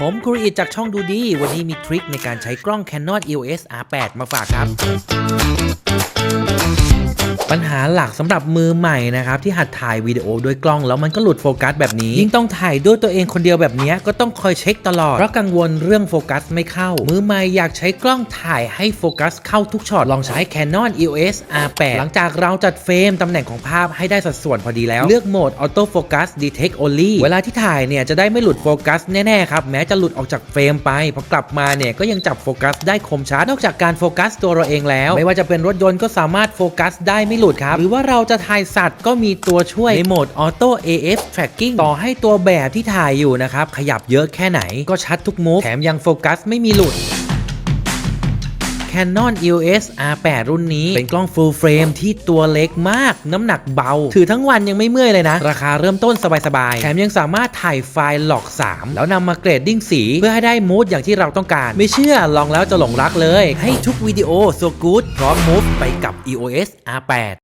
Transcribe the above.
ผมครูอิดจากช่องดูดี วันนี้มีทริคในการใช้กล้อง Canon EOS R8 มาฝากครับ ปัญหาหลักสำหรับมือใหม่นะครับที่หัดถ่ายวิดีโอด้วยกล้องแล้วมันก็หลุดโฟกัสแบบนี้ ยิ่งต้องถ่ายด้วยตัวเองคนเดียวแบบนี้ก็ต้องคอยเช็คตลอดเพราะกังวลเรื่องโฟกัสไม่เข้า มือใหม่อยากใช้กล้องถ่ายให้โฟกัสเข้าทุกช็อตลองใช้ Canon EOS R8 หลังจากเราจัดเฟรมตำแหน่งของภาพให้ได้สัดส่วนพอดีแล้ว เลือกโหมด Auto Focus Detect Only เวลาที่ถ่ายเนี่ยจะได้ไม่หลุดโฟกัสแน่ๆครับแม้จะหลุดออกจากเฟรมไปพอกลับมาเนี่ยก็ยังจับโฟกัสได้คมชัดนอกจากการโฟกัสตัวเราเองแล้ว ไม่ว่าจะเป็นรถยนต์ก็สามารถโฟกัสได้ไม่หลุดครับหรือว่าเราจะถ่ายสัตว์ก็มีตัวช่วยในโหมด Auto AF Tracking ต่อให้ตัวแบบที่ถ่ายอยู่นะครับขยับเยอะแค่ไหนก็ชัดทุกมูฟแถมยังโฟกัสไม่มีหลุด Canon EOS R8 รุ่นนี้ เป็นกล้อง full frame ที่ตัวเล็กมาก น้ำหนักเบา ถือทั้งวันยังไม่เมื่อยเลยนะ ราคาเริ่มต้นสบายๆ แถมยังสามารถถ่ายไฟล์หลอก 3 แล้วนำมาเกรดดิ้งสี เพื่อให้ได้มูดอย่างที่เราต้องการ ไม่เชื่อลองแล้วจะหลงรักเลย ให้ทุกวิดีโอ so good พร้อมมูฟไปกับ EOS R8